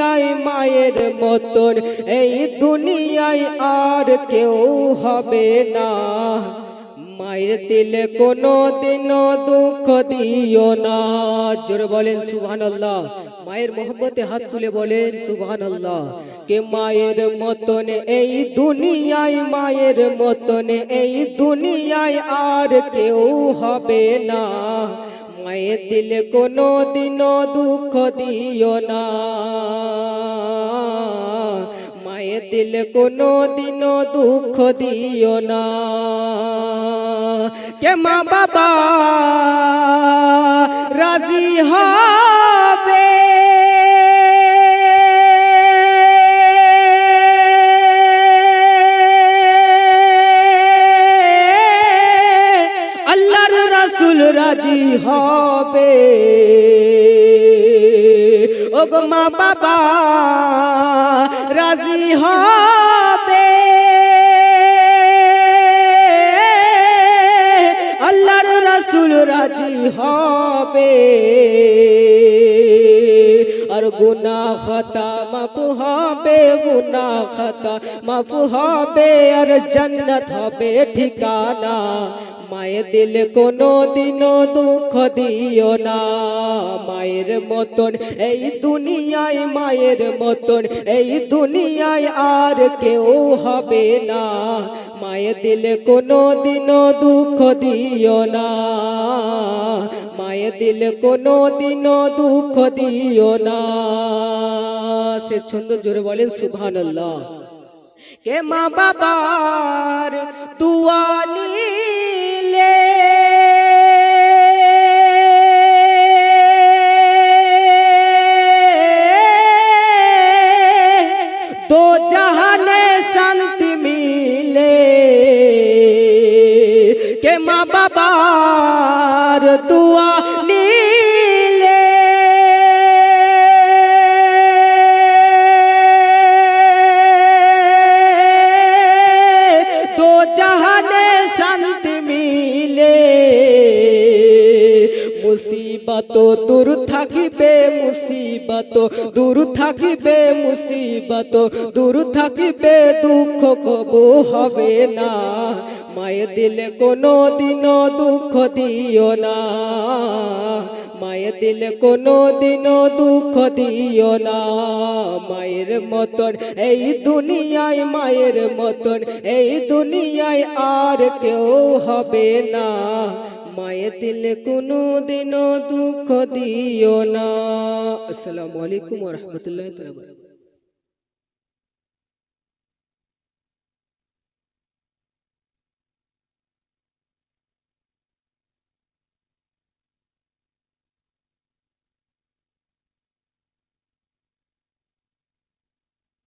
দুনিয়ায় মায়ের মতন, এই দুনিয়ায় আর কেউ হবে না। মায়ের দিলে কোনো দিনও দুঃখ দিও না। জোরে বলেন সুবহান আল্লাহ মায়ের মোহব্বতে হাত তুলে বলেন সুবহান আল্লাহ কে মায়ের মতন, এই দুনিয়ায় মায়ের মতন, এই দুনিয়ায় আর কেউ হবে না। মায়ের দিলে কোনো দিনও দুঃখ দিও না। মায়ের দিলে কোনো দিনও দুঃখ দিও না। কে মা বাবা রাজি হবে হবে। ওগো মা বাবা রাজি হবে। আল্লাহর রাসূল রাজি হবে। গুনা খাতা, মাফ হবে গুনা খাতা, মাফ হবে আর জান্নাত হবে ঠিকানা। মায়ের দিলে কোনো দিনও দুঃখ দিও না। মায়ের মতন এই দুনিয়ায় মায়ের মতন, এই দুনিয়ায় আর কেউ হবে না। মায়ের দিলে কোনো দিনও দুঃখ দিও না। মায়ের দিল কোনো দিনও দুঃখ দিও না। সে সুন্দর জোরে বলেন সুভান কে মা বাবার মা বাবার দুয়া নিলে। দো জাহানে শান্তি মিলে। মুসিবত দূর থাকিবে, মুসিবত দূর থাকিবে, মুসিবত দূর থাকিবে, দুঃখ কবু হবে না। মায়ের দিলে কোনো দিনও দুঃখ দিও না। মায়ের দিলে কোনো দিনও দুঃখ দিও না। মায়ের মতন এই দুনিয়ায় মায়ের মতন এই দুনিয়ায় আর কেউ হবে না। মায়ের দিলে কোনো দিনও দুঃখ দিও না। আসসালামু আলাইকুম রহমতুল্লাহ